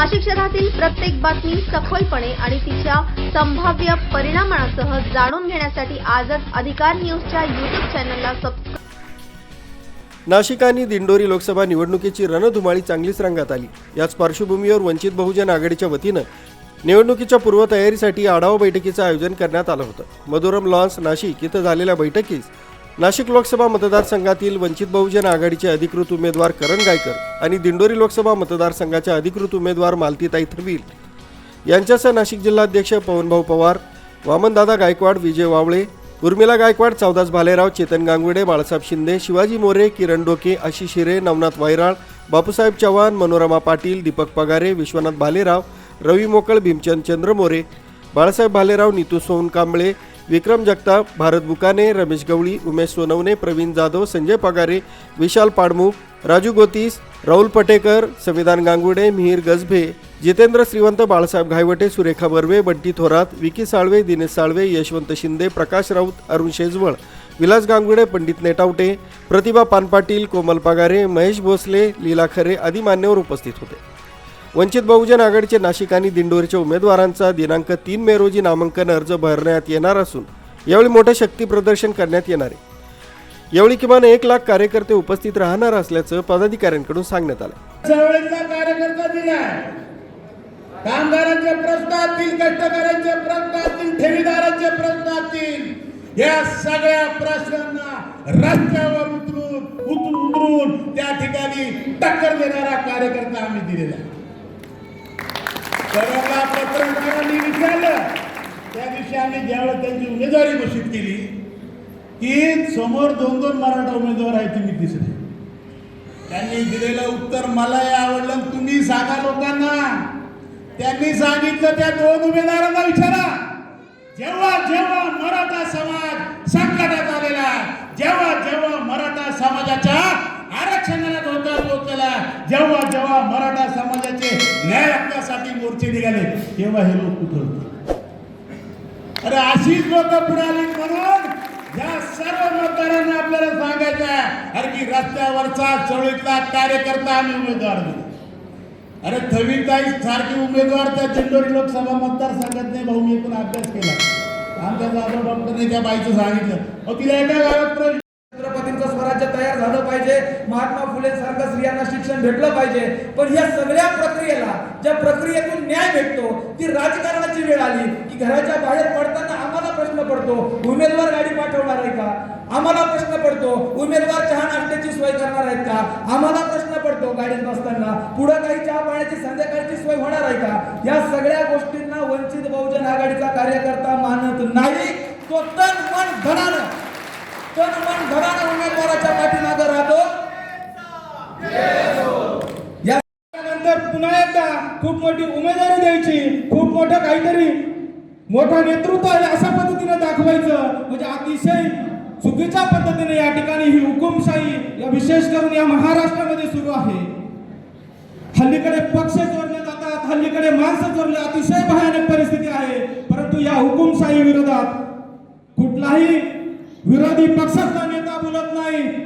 नाशिक शहरातील प्रत्येक बातमी सखोलपणे आणि तिच्या संभाव्य परिणामांसह जाणून घेण्यासाठी आजच अधिकार न्यूजच्या युट्यूब चॅनलला सबस्क्राईब नाशिक आणि दिंडोरी लोकसभा निवडणुकीची रणधुमाळी चांगलीच रंगात आली. याच पार्श्वभूमीवर वंचित बहुजन आघाडीच्या वतीनं निवडणुकीच्या पूर्वतयारीसाठी आढावा बैठकीचं आयोजन करण्यात आलं होतं. मधुरम लॉन्स नाशिक इथं झालेल्या बैठकीस नाशिक लोकसभा मतदारसंघातील वंचित बहुजन आघाडीचे अधिकृत उमेदवार करण गायकर आणि दिंडोरी लोकसभा मतदारसंघाच्या अधिकृत उमेदवार मालतीताई थविल यांच्यासह नाशिक जिल्हाध्यक्ष पवनभाऊ पवार वामनदादा गायकवाड विजय वावळे उर्मिला गायकवाड चौदास भालेराव चेतन गांगुडे बाळासाहेब शिंदे शिवाजी मोरे किरण डोके आशिष हिरे नवनाथ वायराळ बापूसाहेब चव्हाण मनोरमा पाटील दीपक पगारे विश्वनाथ भालेराव रवी मोकळ भीमचंद चंद्रमोरे बाळासाहेब भालेराव नीतू सोन कांबळे विक्रम जगताप भारत बुकाने रमेश गवळी उमेश सोनवणे प्रवीण जाधव संजय पगारे विशाल पाडमुख राजू गोतीस राहुल पटेकर संविधान गांगुडे मिहीर गजभे जितेंद्र श्रीवंत बाळासाहेब घायवटे सुरेखा बर्वे बंटी थोरात विकी साळवे दिनेश साळवे यशवंत शिंदे प्रकाश राऊत अरुण शेजवळ विलास गांगुडे पंडित नेटावटे प्रतिभा पानपाटील कोमल पगारे महेश भोसले लीला खरे आदी मान्यवर उपस्थित होते. वंचित बहुजन आघाडीचे नाशिक आणि दिंडोरीच्या उमेदवारांचा दिनांक तीन मे रोजी नामांकन अर्ज भरण्यात येणार असून यावेळी मोठं शक्ती प्रदर्शन करण्यात येणार आहे यावेळी किमान एक लाख कार्यकर्ते उपस्थित राहणार असल्याचं पदाधिकाऱ्यांकडून सांगण्यात आलं चळवळीचा कार्यकर्ता दिलाय कामगारांचे प्रश्न असतील कष्टकऱ्यांचे प्रश्न असतील ठेवीदारांचे प्रश्न असतील या सगळ्या प्रश्नांना रस्त्यावर उतरून उतरून त्या ठिकाणी टक्कर देणारा कार्यकर्ता आम्ही दिलेला आहे. पत्रकारांनी त्या दिवशी आम्ही ज्यावेळेस त्यांची उमेदवारी घोषित केली की समोर दोन दोन मराठा उमेदवार आहेत तुम्ही दिसले. त्यांनी दिलेलं उत्तर मलाही आवडलं तुम्ही सांगा लोकांना. त्यांनी सांगितलं त्या दोन उमेदवारांना विचारा. जेव्हा जेव्हा मराठा समाज संकटात आलेला जेव्हा जेव्हा मराठा समाजाच्या आरक्षणाला धोका पोहोचलेला जेव्हा जेव्हा मराठा समाजाचे न्याय हक्कासाठी मोर्चे निघाले तेव्हा हे लोक कुठं होते अरे अशीच लोक पुढे आली म्हणून या सर्व मतदारांना आपल्याला सांगायचं आहे अरे की रस्त्यावरचा चळवळीतला कार्यकर्ता आम्ही उमेदवार दिले अरे थवीताई सारखे उमेदवार त्या चिंडोरी लोकसभा मतदारसंघात नाही भाऊ मी पण अभ्यास केला. आमच्या जाधव डॉक्टरने त्या बाईचं सांगितलं. मग तिला एका गावात महात्मा फुले सारखं स्त्रियांना शिक्षण भेटलं पाहिजे. पण या सगळ्या प्रक्रियेला ज्या प्रक्रियेतून न्याय भेटतो ती राजकारणाची वेळ आली की घराच्या बाहेर पडताना आम्हाला प्रश्न पडतो उमेदवार गाडी पाठवणार आहे का? आम्हाला प्रश्न पडतो उमेदवार चहा नाश्त्याची सोय करणार आहेत का? आम्हाला प्रश्न पडतो गाडीत बसताना पुढं काही चहा पाण्याची संध्याकाळची सोय होणार आहे का? या सगळ्या गोष्टींना वंचित बहुजन आघाडीचा कार्यकर्ता मानत नाही. तो तन मन धनानं तन मन धनानं उमेदवाराच्या पाठीमागं राहतो. या नंतर पुन्हा एकदा खूप मोठी उमेदवारी द्यायची. खूप मोठं काहीतरी मोठं नेतृत्व आहे अशा पद्धतीने दाखवायचं. म्हणजे अतिशय चुकीच्या पद्धतीने या ठिकाणी ही हुकुमशाही या विशेष करून या महाराष्ट्रामध्ये सुरू आहे. हल्लीकडे पक्ष चोरले जातात. हल्लीकडे माणसं चोरले अतिशय भयानक परिस्थिती आहे. परंतु या हुकुमशाही विरोधात कुठलाही विरोधी पक्षाचा नेता बोलत नाही.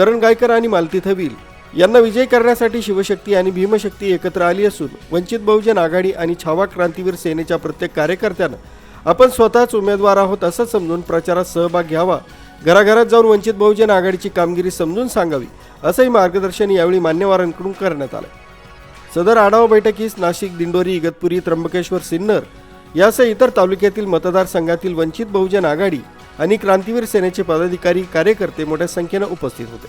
करण गायकर आणि मालती थवील यांना विजय करण्यासाठी शिवशक्ती आणि भीमशक्ती एकत्र आली असून वंचित बहुजन आघाडी आणि छावा क्रांतीवीर सेनेच्या प्रत्येक कार्यकर्त्यानं आपण स्वतःच उमेदवार आहोत असं समजून प्रचारात सहभाग घ्यावा घराघरात जाऊन वंचित बहुजन आघाडीची कामगिरी समजून सांगावी असंही मार्गदर्शन यावेळी मान्यवरांकडून करण्यात आलं. सदर आढावा बैठकीस नाशिक दिंडोरी इगतपुरी त्र्यंबकेश्वर सिन्नर यासह इतर तालुक्यातील मतदारसंघातील वंचित बहुजन आघाडी आणि क्रांतीवीर सेनेचे पदाधिकारी कार्यकर्ते मोठ्या संख्येनं उपस्थित होते.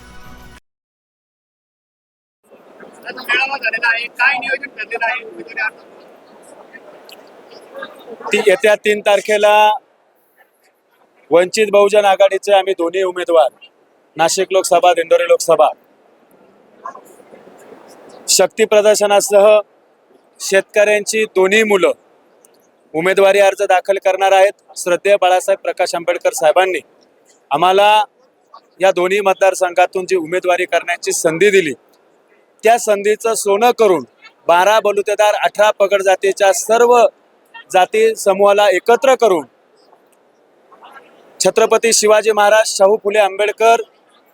ती येत्या तीन तारखेला वंचित बहुजन आघाडीचे आम्ही दोन्ही उमेदवार नाशिक लोकसभा दिंडोरी लोकसभा. शक्ती प्रदर्शनासह शेतकऱ्यांची दोन्ही मुलं उमेदवारी अर्ज दाखल करणार आहेत श्रद्धेय बाळासाहेब प्रकाश आंबेडकर साहेबांनी. आम्हाला या दोन्ही मतदारसंघातून जी उमेदवारी करण्याची संधी दिली त्या संधीचं सोनं करून बारा बलुतेदार अठरा पगड जातीच्या सर्व जाती समूहाला एकत्र करून छत्रपती शिवाजी महाराज शाहू फुले आंबेडकर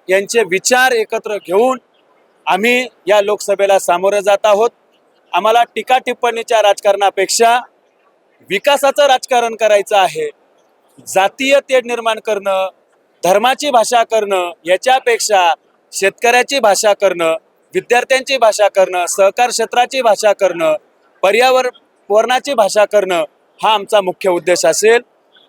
यांचे विचार एकत्र घेऊन आम्ही या लोकसभेला सामोरे जात आहोत. आम्हाला टीका टिप्पणीच्या राजकारणापेक्षा विकासाचं राजकारण करायचं आहे. जातीय तेढ निर्माण करणं धर्माची भाषा करणं याच्यापेक्षा शेतकऱ्याची भाषा करणं विद्यार्थ्यांची भाषा करणं सहकार क्षेत्राची भाषा करणं पर्यावरणाची भाषा करणं हा आमचा मुख्य उद्देश असेल.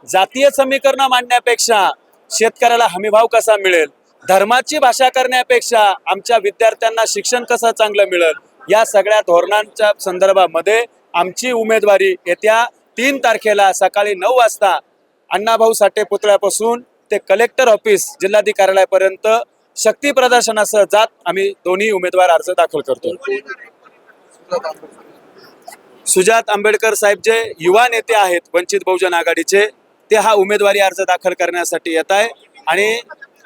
जातीय समीकरणं मांडण्यापेक्षा शेतकऱ्याला हमीभाव कसा मिळेल? धर्माची भाषा करण्यापेक्षा आमच्या विद्यार्थ्यांना शिक्षण कसं चांगलं मिळेल? या सगळ्या धोरणांच्या संदर्भामध्ये आमची उमेदवारी येत्या तीन तारखेला सकाळी नऊ वाजता अण्णाभाऊ साठे पुतळ्यापासून ते कलेक्टर ऑफिस जिल्हाधिकाऱ्यालयापर्यंत शक्ती प्रदर्शनासह जात आम्ही दोन्ही उमेदवार अर्ज दाखल करतो सुजात आंबेडकर साहेब जे युवा नेते आहेत वंचित बहुजन आघाडीचे ते हा उमेदवारी अर्ज दाखल करण्यासाठी येत आहे आणि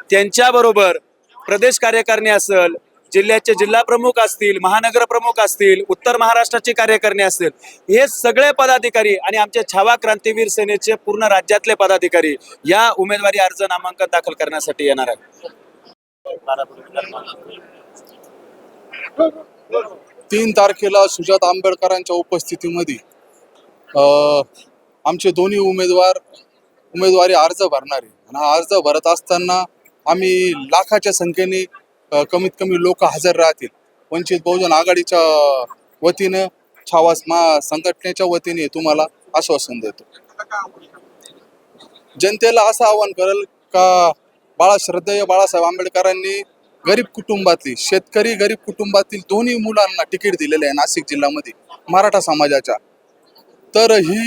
त्यांच्याबरोबर प्रदेश कार्यकारिणी असेल जिल्ह्याचे जिल्हा प्रमुख असतील महानगर प्रमुख असतील उत्तर महाराष्ट्राचे कार्यकारिणी असतील हे सगळे पदाधिकारी आणि आमचे छावा क्रांतीवीर सेनेचे पूर्ण राज्यातले पदाधिकारी या उमेदवारी अर्ज नामांकन दाखल करण्यासाठी येणार आहेत. तीन तारखेला सुजात आंबेडकरांच्या उपस्थितीमध्ये आमचे दोन्ही उमेदवार उमेदवारी अर्ज भरणारे आणि हा अर्ज भरत असताना आम्ही लाखाच्या संख्येने कमीत कमी लोक हजर राहतील. वंचित बहुजन आघाडीच्या वतीनं छावास मा संघटनेच्या वतीने तुम्हाला आश्वासन देतो. जनतेला असं आवाहन करेल का बाळा श्रद्धेय बाळासाहेब आंबेडकरांनी गरीब कुटुंबातली शेतकरी गरीब कुटुंबातील दोन्ही मुलांना तिकीट दिलेले आहे नाशिक जिल्ह्यामध्ये मराठा समाजाच्या. तर ही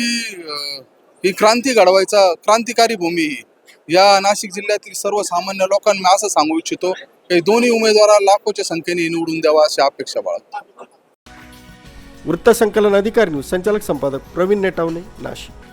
ही क्रांती घडवायचा क्रांतिकारी भूमी ही. या नाशिक जिल्ह्यातील सर्वसामान्य लोकांना असं सांगू इच्छितो हे दोन्ही उमेदवाराला लाखोच्या संख्येने निवडून द्यावा अशी अपेक्षा बाळगतो. वृत्तसंकलन अधिकारी न्यूज संचालक संपादक प्रवीण नेटावणे नाशिक.